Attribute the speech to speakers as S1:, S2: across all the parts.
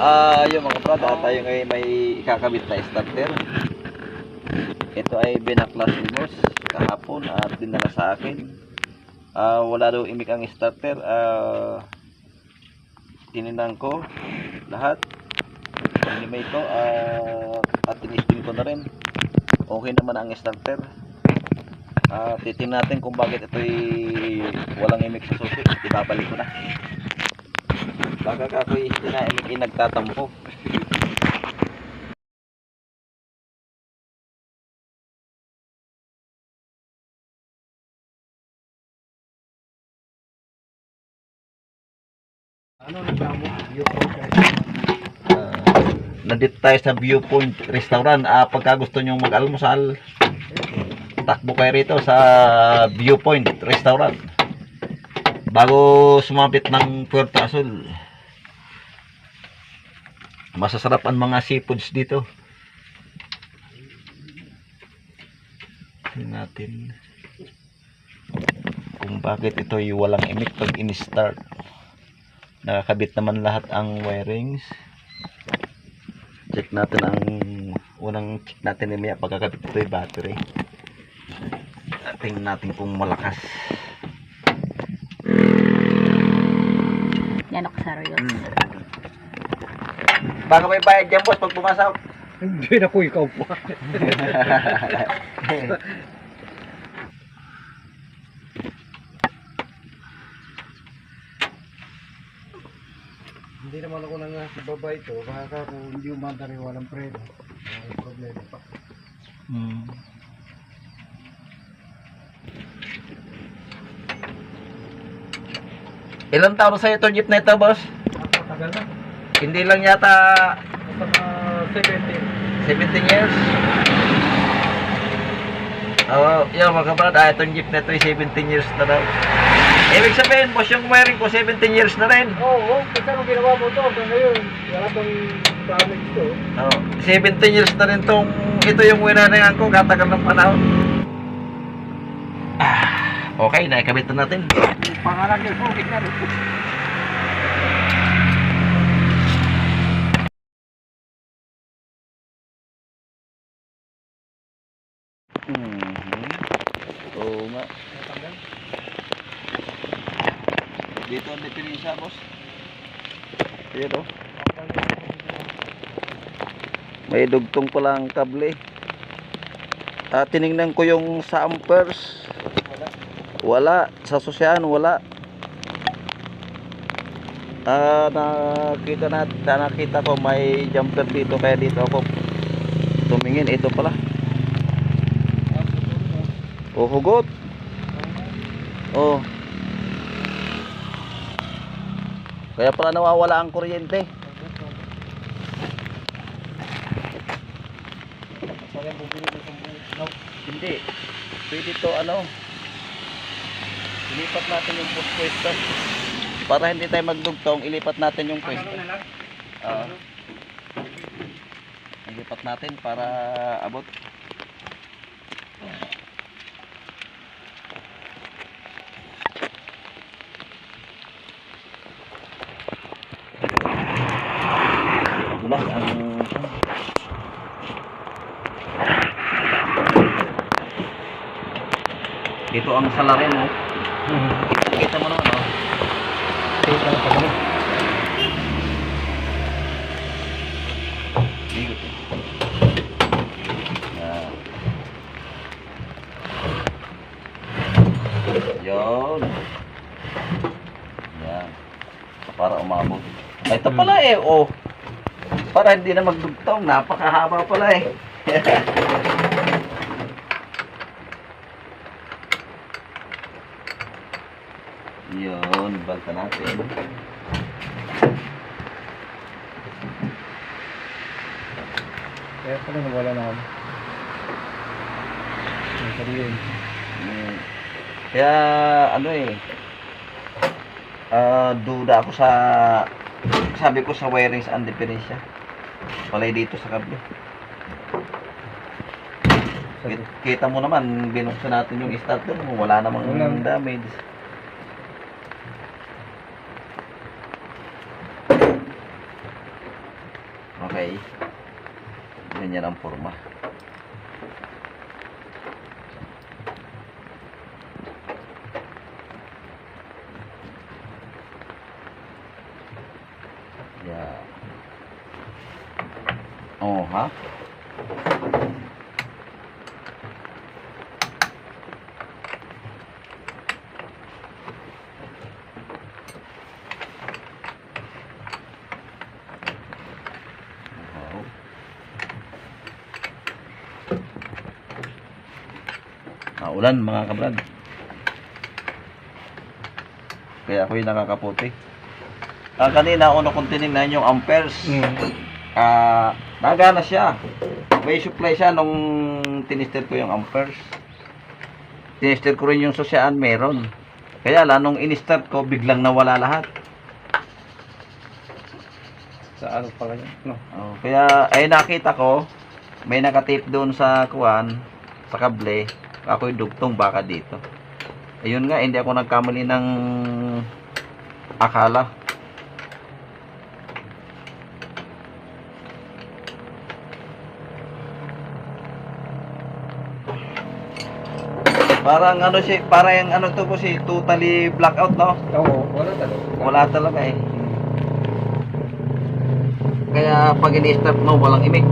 S1: Ah, yung mga brad, ah, tayo ngayon may ikakabit na starter. Ito ay binaklas ni kahapon at dinala sa akin. Ah, wala daw imik ang starter. Ah, tininan ko lahat. Inimay ko ah, at tinisting ko na rin. Okay naman ang starter. Ah, titingnan natin kung bakit ito ay walang imik sa susi. Ibabalik ko na. Baka ako'y tinaimik ay nagtatampo.
S2: Ano nagdamo? Viewpoint
S1: Ah, nandito tayo sa Viewpoint Restaurant. Ah, pagka gusto nyo mag-almusal, takbo kayo rito sa Viewpoint Restaurant. Bago sumapit ng Puerto Azul. Masasarap ang mga seafoods dito. Tingnan natin kung bakit ito ay walang imik pag in-start. Nakakabit naman lahat ang wirings. Check natin ang unang check natin ni Mia pagkakabit ito yung battery. Tingnan natin kung malakas.
S3: Yan ako sa Royal.
S1: Baka may bayad dyan boss pag pumasok.
S2: Hindi na ko ikaw pa. Hindi naman ako nang sa baba ito. Baka kung hindi umanda rin walang preno. May problema pa.
S1: Hmm. Ilang taon sa'yo itong jeep na ito, boss?
S2: Napatagal na.
S1: Hindi lang yata
S2: uh, 17.
S1: 17 years. Oo, oh, yun mga kabrad, ah, itong jeep na ito ay 17 years na daw. Ibig sabihin, boss, yung wiring ko 17 years na rin.
S2: Oo, oh, kasi anong ginawa mo ito hanggang ngayon. Wala pang damage ito.
S1: Oh, 17 years na rin tong ito yung winaringan ko katagal ng panahon. Ah, okay, naikabit na natin.
S2: Pangalan niya, okay na rin.
S1: Mhm. Oo nga. Dito ang diferensya, boss. Dito. May dugtong pala ang kable. Ah, tiningnan ko yung sa amperes. Wala. Sa susyahan, wala. Ah, nakita na, nakita ko may jumper dito kaya dito ako tumingin ito pala. Oh, hugot. Oh. Kaya pala nawawala ang kuryente. Hindi. Pwede to ano. Ilipat natin yung pwesto. Para hindi tayo magdugtong, ilipat natin yung pwesto. Oo. Ilipat natin para abot. Dulas ang Dito ang salarin mo. Kita mo naman oh.
S2: Kita na pa kami.
S1: Bigot eh. Yan. Yun. Yan. Para umabot. Ay, ito pala eh, oh. Para hindi na magdugtong, napakahaba pala eh. Balta natin.
S2: Kaya pala nawala na kami. Ang sabihin.
S1: Mm. Kaya ano eh ah duda ako sa sabi ko sa wirings ang diferensya. Palay dito sa kable. Kit- Kita mo naman binuksan natin yung starter mo, wala namang damage. Okay. Ganyan ang forma. Yeah. Oh, ha? Wow. Maulan mga kabrad. Kaya ako'y nakakaputi. Ah, kanina ako na kung tinignan yung amperes. Ah, nagana siya. May supply siya nung tinister ko yung amperes. Tinister ko rin yung susyaan, meron. Kaya lang, nung in-start ko, biglang nawala lahat.
S2: Sa ano pala yan? No.
S1: Oh, kaya ay nakita ko may nakatape doon sa kuan sa kable. Ako'y dugtong baka dito. Ayun nga, hindi ako nagkamali ng akala. Parang ano si, parang ano to po si totally blackout no?
S2: Oo, wala talaga.
S1: Wala talaga eh. Kaya pag ini-start mo, walang imik.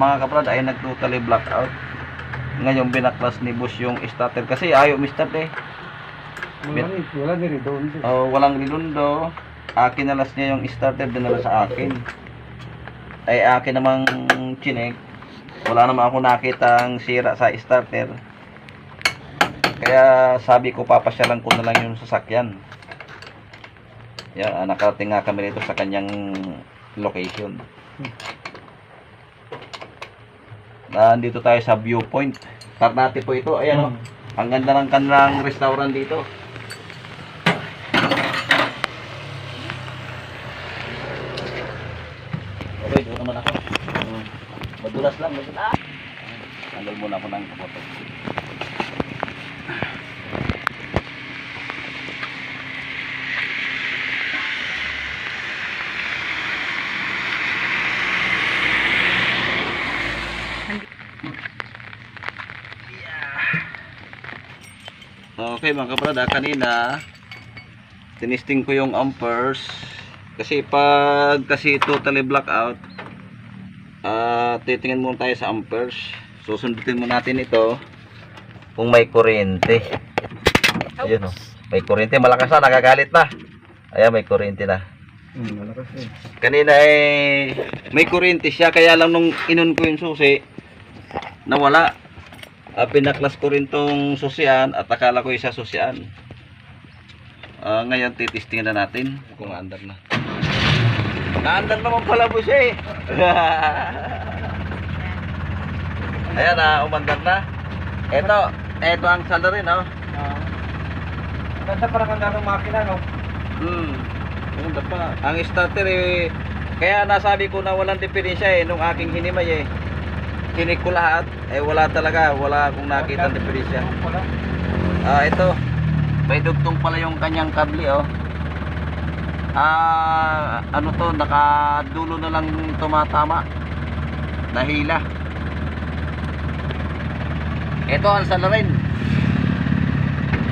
S1: Mga kabrad ay nag-totally blackout. Ngayon binaklas ni boss yung starter kasi ayaw mi-start eh.
S2: Wala wala rin doon.
S1: Oh, walang lilundo. Akin nalas niya yung starter dinala sa akin. Ay akin namang chinek. Wala naman ako nakitang sira sa starter. Kaya sabi ko papasyalan ko na lang yung sasakyan. Yan, ah, nakarating nga kami rito sa kanyang location. Nandito tayo sa viewpoint. Tarnati po ito. Ayan, oh. ang ganda ng kanilang restaurant dito. Okay, doon naman ako. Hmm. Madulas lang, madulas. Tanggal muna ako ng kapoto. Okay mga kabrada, kanina tinisting ko yung amperes kasi pag kasi totally blackout ah titingin muna tayo sa amperes susundutin mo natin ito kung may kuryente. Ayun oh. May kuryente malakas na nagagalit na. Ayan may kuryente na.
S2: Hmm, malakas eh.
S1: kanina eh may kuryente siya kaya lang nung inon ko yung susi nawala Ah, pinaklas ko rin tong susian at akala ko isa susian Ah, ngayon titistingin na natin kung andar na naandar naman pala po siya eh ayan na umandar na eto eto ang saldo rin oh
S2: Ah. Ganda para kang ng makina, no?
S1: Hmm. Ganda pa. Ang starter eh, kaya nasabi ko na walang diferensya eh nung aking hinimay eh. Kinik ko lahat, eh wala talaga, wala akong nakita ang diferensya. Ah, ito. May dugtong pala yung kanyang kable oh. Ah, ano to, nakadulo na lang tumatama. Nahila. Ito ang salarin.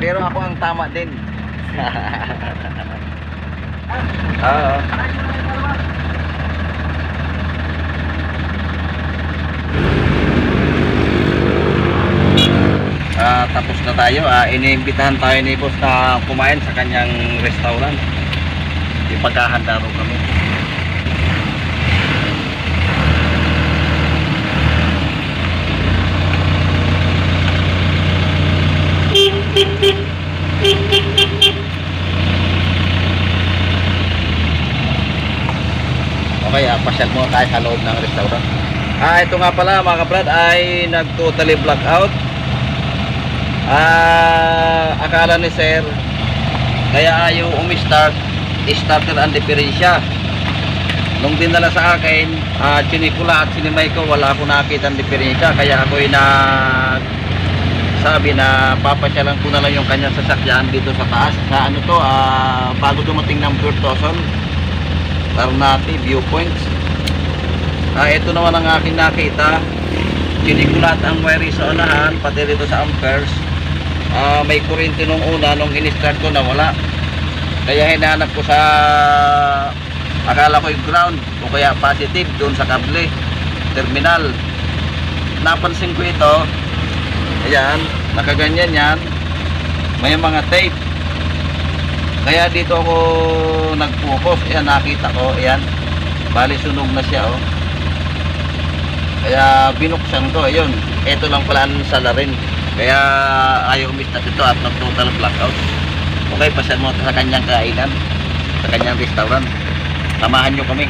S1: Pero ako ang tama din. Oo. Ah, tapos na tayo. Ah, iniimbitahan tayo ni boss na kumain sa kanyang restaurant. Ipagkahanda ro kami. Okay, ah, pasyal muna tayo sa loob ng restaurant. Ah, ito nga pala mga kabrad ay nag-totally blackout. Ah, akala ni sir kaya ayaw umi-start starter ang diferensya. Nung dinala sa akin, uh, chinikula at sinimay ko, wala akong nakita ang diferensya. Kaya ako'y na sabi na papasyalan ko na lang yung kanyang sasakyan dito sa taas. Sa ano to, ah, bago dumating ng Burtoson, Ternate, Viewpoints. Ah, ito naman ang aking nakita. Kinikulat ang wire sa unahan, pati dito sa amperes. Ah, may kuryente nung una, nung in-start ko na wala. Kaya hinahanap ko sa akala ko yung ground o kaya positive doon sa kable terminal. Napansin ko ito. Ayan, nakaganyan yan. May mga tape. Kaya dito ako nag-focus. Ayan, nakita ko. Ayan. Bali, sunog na siya, oh. Kaya binuksan ko. Ayun. Ito lang pala ang salarin. Kaya ayaw umistas ito at nag-total blackout. Okay, pasan mo sa kanyang kainan. Sa kanyang restaurant. Samahan nyo kami.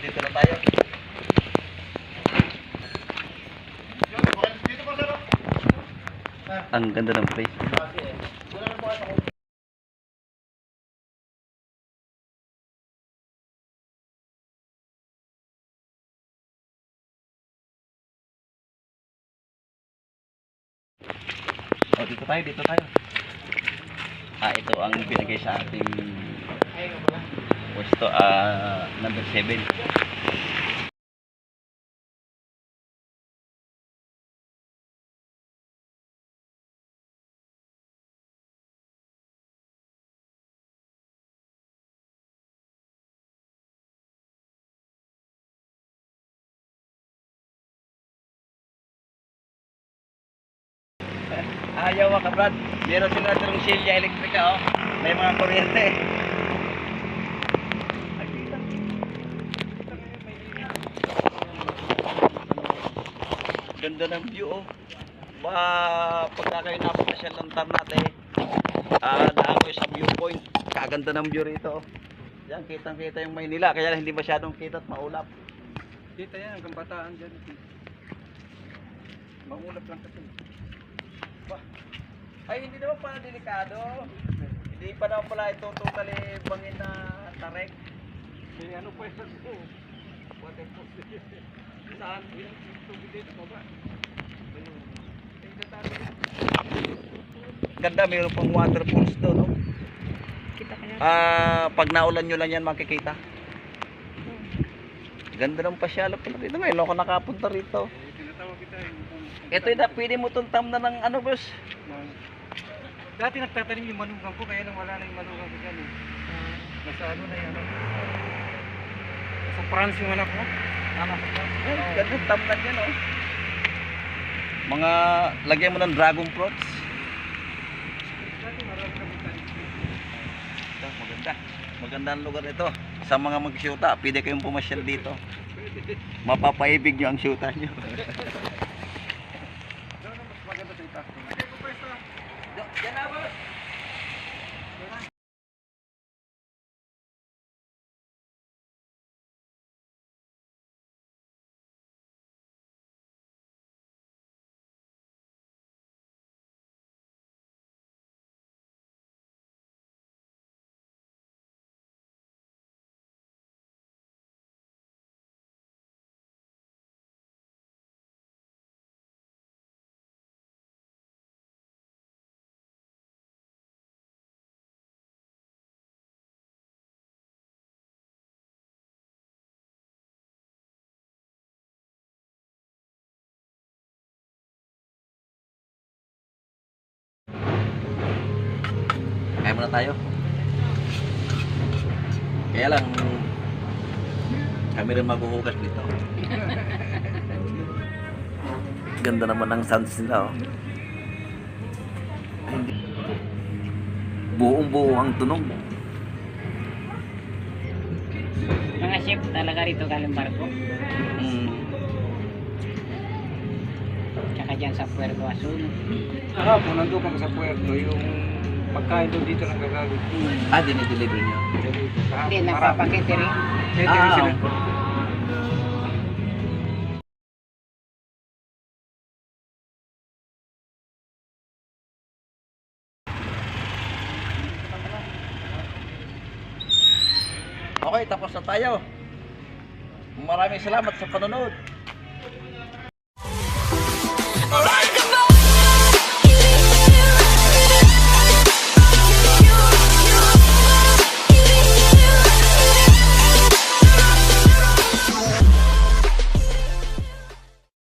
S1: Dito na tayo. Ang ganda ng place. Oh, dito tayo, dito tayo. Ah, ito ang binigay sa ating pwesto, ah, number 7. Ayaw ka, Brad. Meron sila ng silya elektrika, oh. May mga kuryente. Ganda ng view, oh. Ba, pagka kayo napunta siya ng Tarnate, ah, daan ko sa viewpoint. Kaganda ng view rito, oh. Yan, kitang-kita yung Maynila, kaya hindi masyadong kita at maulap.
S2: Kita yan, hanggang bataan dyan. Maulap lang kasi.
S1: Ay, hindi naman pala delikado. Hindi pa naman pala ito totally bangin na tarek.
S2: May ano pa yan po. Waterproof. Saan? Yung tubig dito pa ba?
S1: Ganda, mayroon pang waterfalls doon, no?
S3: Kita ka na.
S1: Ah, pag naulan nyo lang yan makikita. Ganda ng pasyalo pala rito. Ngayon ako nakapunta rito.
S2: Eh, Tinatawag kita yung...
S1: Ito na, pwede mo tuntam na ng ano, boss.
S2: Dati nagtatanim yung manugang ko, kaya nang wala na yung manugang ko dyan eh. Nasa ano na yan. Nasa France yung anak ko. Anak ko.
S1: Ay, ganda ng tamnan yan, oh. Mga, lagyan mo ng dragon fruits.
S2: Dati marami kami tanim.
S1: Maganda. Maganda ang lugar nito. Sa mga magsyuta, pwede kayong pumasyal dito. Mapapaibig nyo ang syuta nyo.
S2: Doon ang mas maganda sa itaas.
S1: Yan na, boss. Muna tayo. Kaya lang, kami rin maghuhugas dito. Ganda naman ng sounds nila, oh. Ay, hindi. Buong buo ang tunog.
S3: Mga chef talaga rito galing barko.
S1: Mm.
S3: Tsaka dyan sa Puerto Azul.
S2: Kahapon, nandun kami sa puerto, yung Pagkain doon dito lang gagawin.
S1: Ah, dinideliver niyo?
S3: Hindi, nagpapakitering.
S2: Catering
S1: ah,
S2: sila.
S1: Okay, tapos na tayo. Maraming salamat sa panonood. Alright!